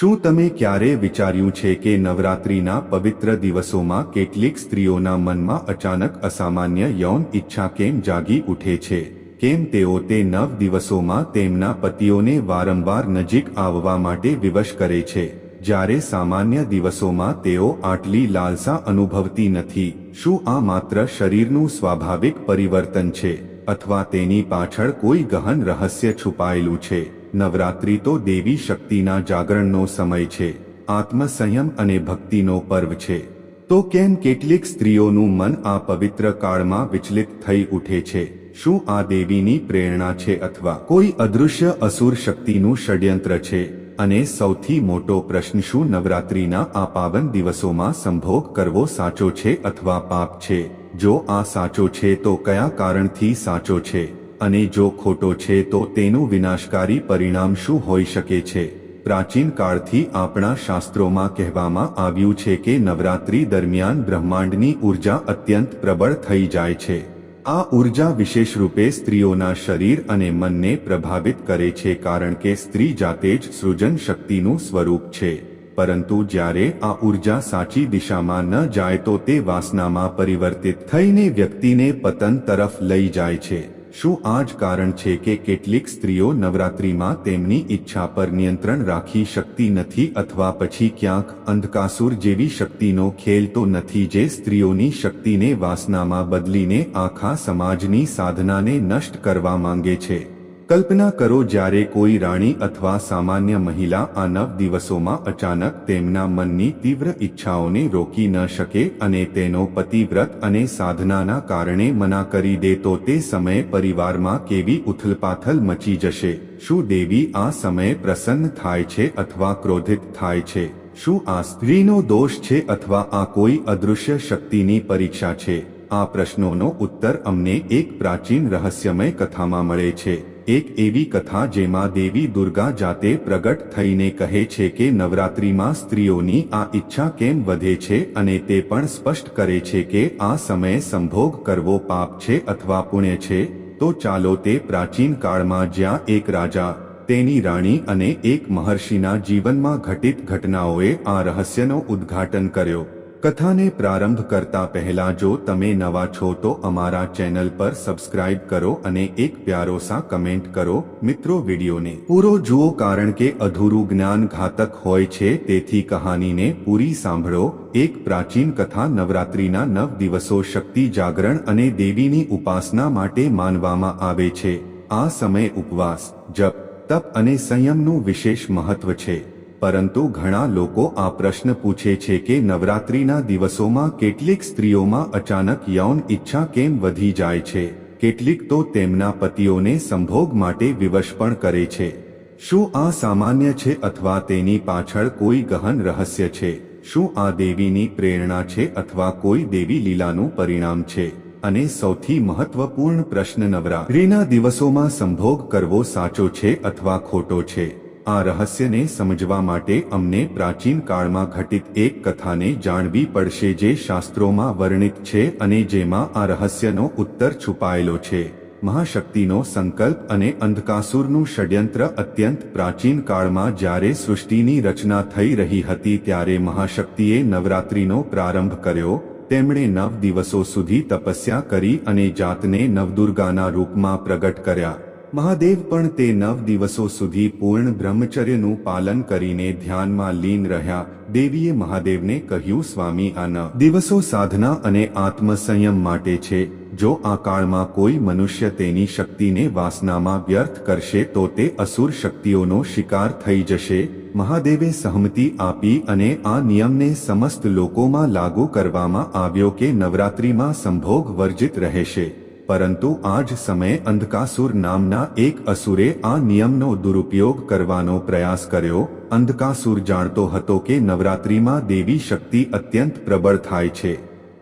શું તમે ક્યારે વિચાર્યું છે કે નવરાત્રિના પવિત્ર દિવસોમાં કેટલીક સ્ત્રીઓના મનમાં અચાનક અસામાન્ય યૌન ઈચ્છા કેમ જાગી ઉઠે છે? કેમ તેઓ તે નવ દિવસોમાં તેમના પતિઓને વારંવાર નજીક આવવા માટે વિવશ કરે છે? જ્યારે સામાન્ય દિવસોમાં તેઓ આટલી લાલસા અનુભવતી નથી, શું આ માત્ર શરીરનું સ્વાભાવિક પરિવર્તન છે, અથવા તેની પાછળ કોઈ ગહન રહસ્ય છુપાયેલું છે? નવરાત્રિ તો દેવી શક્તિના જાગરણનો સમય છે આત્મસંયમ અને ભક્તિનો પર્વ છે. તો કેમ કેટલીક સ્ત્રીઓનું મન આ પવિત્ર કાળમાં વિચલિત થઈ ઉઠે છે? શું આ દેવીની પ્રેરણા છે અથવા કોઈ અદૃશ્ય અસુર શક્તિનું ષડયંત્ર છે? અને સૌથી મોટો પ્રશ્ન શું નવરાત્રિના આ પાવન દિવસોમાં સંભોગ કરવો સાચો છે અથવા પાપ છે? જો આ સાચો છે તો કયા કારણથી સાચો છે? અને જો ખોટો છે તો તેનું વિનાશકારી પરિણામ શું હોઈ શકે છે? પ્રાચીન કાળથી આપણા શાસ્ત્રોમાં કહેવામાં આવ્યું છે કે નવરાત્રી દરમિયાન બ્રહ્માંડની ઊર્જા અત્યંત પ્રબળ થઈ જાય છે. આ ઊર્જા વિશેષ રૂપે સ્ત્રીઓના શરીર અને મનને પ્રભાવિત કરે છે કારણ કે સ્ત્રી જાતે જ સૃજન શક્તિનું સ્વરૂપ છે. પરંતુ જ્યારે આ ઊર્જા સાચી દિશામાં ન જાય તો તે વાસનામાં પરિવર્તિત થઈને વ્યક્તિને પતન તરફ લઈ જાય છે. શું આ જ કારણ છે કે કેટલીક સ્ત્રીઓ નવરાત્રિમાં તેમની ઈચ્છા પર નિયંત્રણ રાખી શકતી નથી અથવા પછી ક્યાંક અંધકાસુર જેવી શક્તિનો ખેલ તો નથી જે સ્ત્રીઓની શક્તિને વાસનામાં બદલીને આખા સમાજની સાધનાને નષ્ટ કરવા માંગે છે. કલ્પના કરો જ્યારે કોઈ રાણી અથવા સામાન્ય મહિલા આ નવ દિવસોમાં અચાનક તેમના મનની તીવ્ર ઈચ્છાઓને રોકી ન શકે અને તેનો પતિવ્રત અને સાધનાના કારણે મના કરી દે તો તે સમયે પરિવારમાં કેવી ઉથલપાથલ મચી જશે? શું દેવી આ સમયે પ્રસન્ન થાય છે અથવા ક્રોધિત થાય છે? શું આ સ્ત્રીનો દોષ છે અથવા આ કોઈ અદૃશ્ય શક્તિની પરીક્ષા છે? આ પ્રશ્નોનો ઉત્તર અમને એક પ્રાચીન રહસ્યમય કથામાં મળે છે. એક એવી કથા જેમાં દેવી દુર્ગા જાતે પ્રગટ થઈને કહે છે કે નવરાત્રિમાં સ્ત્રીઓની આ ઈચ્છા કેમ વધે છે અને તે પણ સ્પષ્ટ કરે છે કે આ સમયે સંભોગ કરવો પાપ છે અથવા પુણ્ય છે, તો ચાલો તે પ્રાચીન કાળમાં જ્યાં એક રાજા, તેની રાણી અને એક મહર્ષિના જીવનમાં ઘટિત ઘટનાઓએ આ રહસ્યનો ઉદ્ઘાટન કર્યો. કથાને પ્રારંભ કરતા પહેલા જો તમે નવા છો તો અમારા ચેનલ પર સબસ્ક્રાઇબ કરો અને એક પ્યારો સા કમેન્ટ કરો. મિત્રો, વિડીયોને પૂરો જુઓ કારણ કે અધૂરું જ્ઞાન ઘાતક હોય છે. તેથી કહાનીને પૂરી સાંભળો. એક પ્રાચીન કથા નવરાત્રિના નવ દિવસો શક્તિ જાગરણ અને દેવીની ઉપાસના માટે માનવામાં આવે છે. આ સમય ઉપવાસ, જપ, તપ અને સંયમનું વિશેષ મહત્વ છે. પરંતુ ઘણા લોકો આ પ્રશ્ન પૂછે છે કે નવરાત્રિના દિવસોમાં કેટલીક સ્ત્રીઓમાં અચાનક યૌન ઈચ્છા કેમ વધી જાય છે? કેટલીક તો તેમના પતિઓને સંભોગ માટે વિવશ પણ કરે છે. શું આ સામાન્ય છે અથવા તેની પાછળ કોઈ ગહન રહસ્ય છે? શું આ દેવીની પ્રેરણા છે અથવા કોઈ દેવી લીલાનું પરિણામ છે? અને સૌથી મહત્વપૂર્ણ પ્રશ્ન નવરાત્રિના દિવસોમાં સંભોગ કરવો સાચો છે અથવા ખોટો છે? આ રહસ્યને સમજવા માટે અમને પ્રાચીન કાળમાં ઘટિત એક કથાને જાણવી પડશે જે શાસ્ત્રોમાં વર્ણિત છે અને જેમાં આ રહસ્યનો ઉત્તર છુપાયેલો છે. મહાશક્તિનો સંકલ્પ અને અંધકાસુરનું ષડયંત્ર અત્યંત પ્રાચીન કાળમાં જ્યારે સૃષ્ટિની રચના થઈ રહી હતી ત્યારે મહાશક્તિએ નવરાત્રિનો પ્રારંભ કર્યો. તેમણે નવ દિવસો સુધી તપસ્યા કરી અને જાતને નવદુર્ગાના રૂપમાં પ્રગટ કર્યા. મહાદેવ પણ તે નવ દિવસો સુધી પૂર્ણ બ્રહ્મચર્યનું પાલન કરીને ધ્યાનમાં લીન રહ્યા. દેવીએ મહાદેવને કહ્યું, સ્વામી આ ન દિવસો સાધના અને આત્મસંયમ માટે છે. જો આ કાળમાં કોઈ મનુષ્ય તેની શક્તિને વાસનામાં વ્યર્થ કરશે, તો તે અસુર શક્તિઓનો શિકાર થઈ જશે. મહાદેવે સહમતિ આપી અને આ નિયમને સમસ્ત લોકોમાં લાગુ કરવામાં આવ્યો કે નવરાત્રિમાં સંભોગ વર્જિત રહેશે. પરંતુ આ જ સમયે અંધકાસુર નામના એક અસુરે આ નિયમનો દુરુપયોગ કરવાનો પ્રયાસ કર્યો. અંધકાસુર જાણતો હતો કે નવરાત્રિમાં દેવી શક્તિ અત્યંત પ્રબળ થાય છે.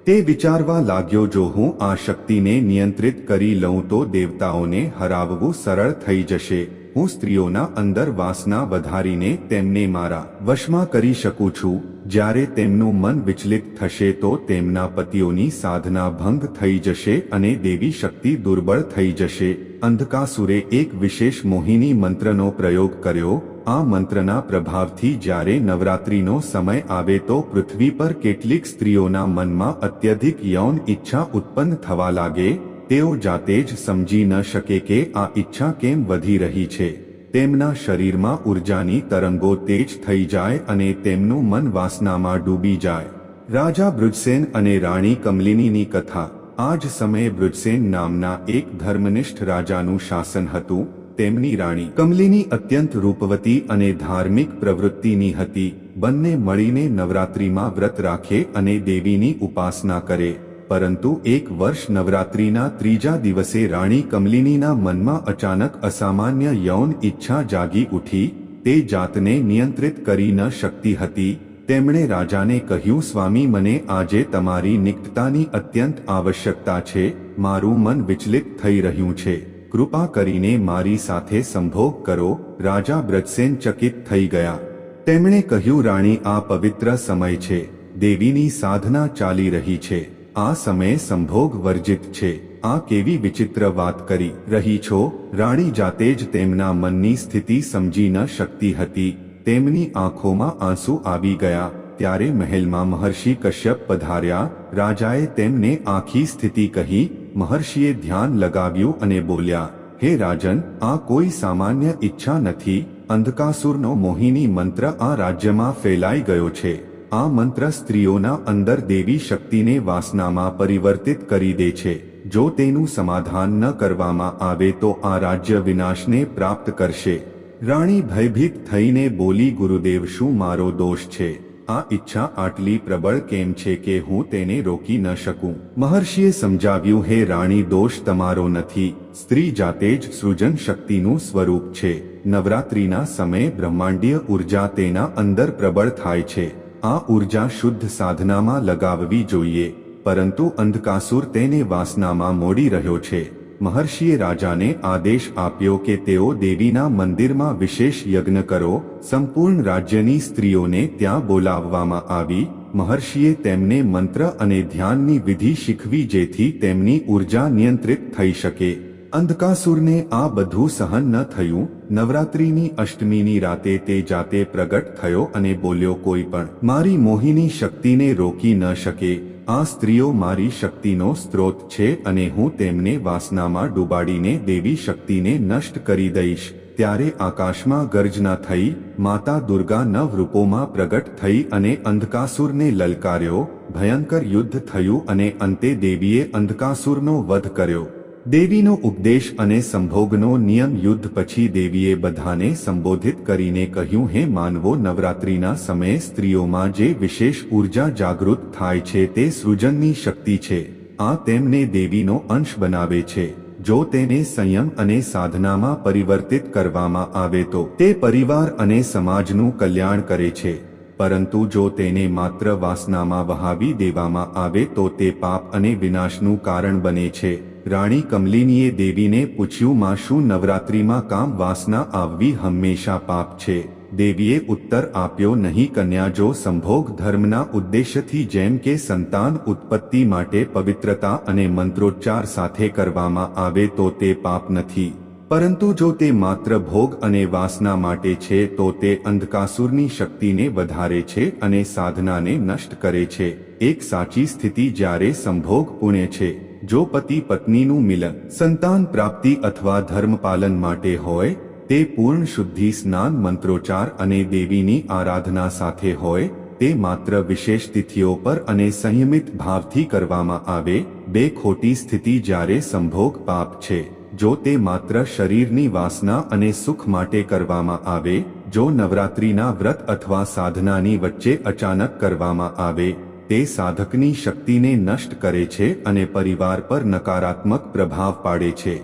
તે વિચારવા લાગ્યો, જો હું આ શક્તિને નિયંત્રિત કરી લઉં તો દેવતાઓને હરાવવું સરળ થઈ જશે. હું સ્ત્રીઓના અંદર વાસના વધારીને તેમને મારા વશમાં કરી શકું છું. જ્યારે તેમનું મન વિચલિત થશે તો તેમના પતિઓની સાધના ભંગ થઈ જશે અને દેવી શક્તિ દુર્બળ થઈ જશે. અંધકાસુરે એક વિશેષ મોહિની મંત્રનો પ્રયોગ કર્યો. આ મંત્રના પ્રભાવથી જ્યારે નવરાત્રિનો સમય આવે તો પૃથ્વી પર કેટલીક સ્ત્રીઓના મનમાં અત્યધિક યૌન ઈચ્છા ઉત્પન્ન થવા લાગે. તેઓ જાતે જ સમજી ન શકે કે આ ઈચ્છા કેમ વધી રહી છે. તેમના શરીરમાં ઉર્જાની તરંગો તેજ થઈ જાય અને તેમનું મન વાસનામાં ડૂબી જાય. રાજા બ્રુજસેન અને રાણી કમલિનીની કથા. આ જ સમયે બ્રુજસેન નામના એક ધર્મનિષ્ઠ રાજાનું શાસન હતું, તેમની રાણી. કમલિની અત્યંત રૂપવતી અને ધાર્મિક પ્રવૃત્તિની હતી. બંને મળીને નવરાત્રિમાં વ્રત રાખે અને દેવીની ઉપાસના કરે. પરંતુ એક વર્ષ નવરાત્રિના ત્રીજા દિવસે રાણી કમલિનીના મનમાં અચાનક અસામાન્ય યૌન ઈચ્છા જાગી ઉઠી, તે જાતને નિયંત્રિત કરી ન શકતી હતી. તેમણે રાજાને કહ્યું, સ્વામી, મને આજે તમારી નિકટતાની અત્યંત આવશ્યકતા છે. મારું મન વિચલિત થઈ રહ્યું છે. કૃપા કરીને મારી સાથે સંભોગ કરો. રાજા બ્રજસેન ચકિત થઈ ગયા. તેમણે કહ્યું, રાણી, આ પવિત્ર સમય છે. દેવીની સાધના ચાલી રહી છે. આ સમયે સંભોગ વર્જિત છે. આ કેવી વિચિત્ર વાત કરી રહી છો? રાણી જાતે જ તેમના મનની સ્થિતિ સમજી ન શકતી હતી. તેમની આંખોમાં આંસુ આવી ગયા. ત્યારે મહેલમાં મહર્ષિ કશ્યપ પધાર્યા. રાજાએ તેમને આખી સ્થિતિ કહી, મહર્ષિએ ધ્યાન લગાવ્યું અને બોલ્યા, હે રાજન, આ કોઈ સામાન્ય ઈચ્છા નથી. અંધકાસુરનો મોહિની મંત્ર આ રાજ્યમાં ફેલાઈ ગયો છે. આ મંત્ર સ્ત્રીઓના અંદર દેવી શક્તિને વાસનામાં પરિવર્તિત કરી દે છે. જો તેનું સમાધાન ન કરવામાં આવે તો આ રાજ્ય વિનાશને પ્રાપ્ત કરશે. રાણી ભયભીત થઈને બોલી, ગુરુદેવ, શું મારો દોષ છે? આ ઈચ્છા આટલી પ્રબળ કેમ છે કે હું તેને રોકી ન શકું મહર્ષિએ સમજાવ્યું, હે રાણી, દોષ તમારો નથી. સ્ત્રી જાતે જ સૃજન શક્તિનું સ્વરૂપ છે. નવરાત્રિના સમયે બ્રહ્માંડીય ઊર્જા તેના અંદર પ્રબળ થાય છે. આ ઊર્જા શુદ્ધ સાધનામાં લગાવવી જોઈએ, પરંતુ અંધકાસુર તેને વાસનામાં મોડી રહ્યો છે. મહર્ષિએ રાજાને આદેશ આપ્યો કે તેઓ દેવીના મંદિરમાં વિશેષ યજ્ઞ કરો, સંપૂર્ણ રાજ્યની સ્ત્રીઓને ત્યાં બોલાવવામાં આવી. મહર્ષિએ તેમને મંત્ર અને ધ્યાનની વિધિ શીખવી જેથી તેમની ઊર્જા નિયંત્રિત થઈ શકે. અંધકાસુરને આ બધું સહન ન થયું. નવરાત્રિની અષ્ટમીની રાતે તે જાતે પ્રગટ થયો અને બોલ્યો, કોઈ પણ મારી મોહિની શક્તિને રોકી ન શકે. આ સ્ત્રીઓ મારી શક્તિનો સ્ત્રોત છે અને હું તેમને વાસનામાં ડૂબાડીને દેવી શક્તિને નષ્ટ કરી દઈશ. ત્યારે આકાશમાં ગર્જના થઈ, માતા દુર્ગા નવ રૂપોમાં પ્રગટ થઈ અને અંધકાસુરને લલકાર્યો. ભયંકર યુદ્ધ થયું અને અંતે દેવીએ અંધકાસુરનો વધ કર્યો. દેવીનો ઉપદેશ અને સંભોગનો નિયમ યુદ્ધ પછી દેવીએ બધાને સંબોધિત કરીને કહ્યું, હે માનવો, નવરાત્રિના સમયે સ્ત્રીઓમાં જે વિશેષ ઊર્જા જાગૃત થાય છે તે સૃજનની શક્તિ છે. આ તેમને દેવીનો અંશ બનાવે છે. જો તેને સંયમ અને સાધનામાં પરિવર્તિત કરવામાં આવે તો તે પરિવાર અને સમાજનું કલ્યાણ કરે છે. પરંતુ જો તેને માત્ર વાસનામાં વહાવી દેવામાં આવે તો તે પાપ અને વિનાશનું કારણ બને છે. રાણી કમલિનીએ દેવીને પૂછ્યું, માં, શું નવરાત્રિમાં કામ વાસના આવવી હંમેશા પાપ છે? દેવીએ ઉત્તર આપ્યો, નહીં કન્યા, જો સંભોગ ધર્મના ઉદ્દેશ્યથી જેમ કે સંતાન ઉત્પત્તિ માટે પવિત્રતા અને મંત્રોચ્ચાર સાથે કરવામાં આવે તો તે પાપ નથી. પરંતુ જો તે માત્ર ભોગ અને વાસના માટે છે, તો તે અંધકાસુરની શક્તિને વધારે છે અને સાધનાને નષ્ટ કરે છે. એક સાચી સ્થિતિ જ્યારે સંભોગ પુણ્ય છે. જો પતિ પત્નીનું મિલન, સંતાન પ્રાપ્તિ અથવા ધર્મપાલન માટે હોય, તે પૂર્ણ શુદ્ધિ સ્નાન મંત્રોચ્ચાર અને દેવીની આરાધના સાથે હોય, તે માત્ર વિશેષ તિથિઓ પર અને સંયમિત ભાવથી કરવામાં આવે, બે ખોટી સ્થિતિ જ્યારે સંભોગ પાપ છે, જો તે માત્ર શરીરની વાસના અને સુખ માટે કરવામાં આવે, જો નવરાત્રિના વ્રત અથવા સાધનાની વચ્ચે અચાનક કરવામાં આવે તે સાધકની શક્તિને નષ્ટ કરે છે અને પરિવાર પર નકારાત્મક પ્રભાવ પાડે છે.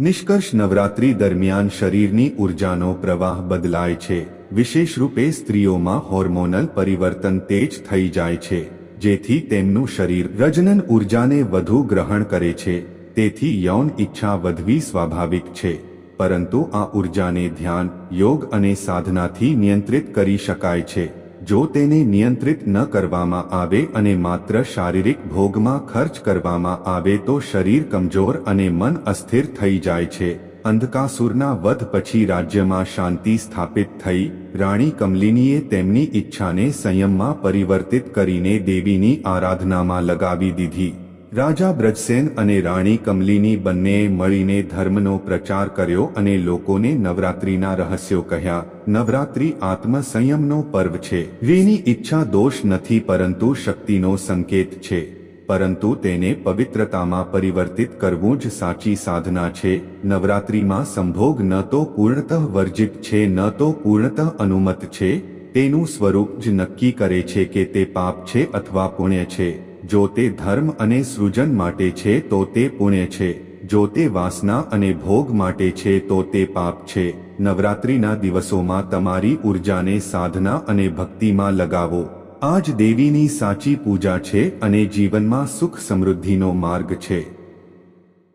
નિષ્કર્ષ નવરાત્રી દરમિયાન શરીરની ઉર્જાનો પ્રવાહ બદલાય છે. વિશેષ રૂપે સ્ત્રીઓમાં હોર્મોનલ પરિવર્તન તેજ થઈ જાય છે, જેથી તેમનું શરીર રજનન ઉર્જાને વધુ ગ્રહણ કરે છે. તેથી યૌન ઈચ્છા વધવી સ્વાભાવિક છે, પરંતુ આ ઉર્જાને ધ્યાન, યોગ અને સાધનાથી નિયંત્રિત કરી શકાય છે. જો તેને નિયંત્રિત ન કરવામાં આવે અને માત્ર શારીરિક ભોગમાં ખર્ચ કરવામાં આવે તો શરીર કમજોર અને મન અસ્થિર થઈ જાય છે. અંધકાસુરના વધ પછી રાજ્યમાં શાંતિ સ્થાપિત થઈ, રાણી કમલિનીએ તેમની ઈચ્છાને સંયમમાં પરિવર્તિત કરીને દેવીની આરાધનામાં લગાવી દીધી. રાજા બ્રજસેન અને રાણી કમલીની બંનેએ મળીને ધર્મનો પ્રચાર કર્યો અને લોકોને નવરાત્રિના રહસ્યો કહ્યા. નવરાત્રિ આત્મ સંયમનો પર્વ છે. રીની ઈચ્છા દોષ નથી પરંતુ શક્તિનો સંકેત છે. પરંતુ તેને પવિત્રતામાં પરિવર્તિત કરવું જ સાચી સાધના છે. નવરાત્રિમાં સંભોગ ન તો પૂર્ણતઃ વર્જિત છે, ન તો પૂર્ણતઃ અનુમત છે. તેનું સ્વરૂપ જ નક્કી કરે છે કે તે પાપ છે અથવા પુણ્ય છે. જો તે ધર્મ અને સૃજન માટે છે, તો તે પુણ્ય છે. જો તે વાસના અને ભોગ માટે છે, તો તે પાપ છે. નવરાત્રિના દિવસોમાં તમારી ઉર્જાને સાધના અને ભક્તિમાં લગાવો. આ જ દેવીની સાચી પૂજા છે અને જીવનમાં સુખ સમૃદ્ધિનો માર્ગ છે.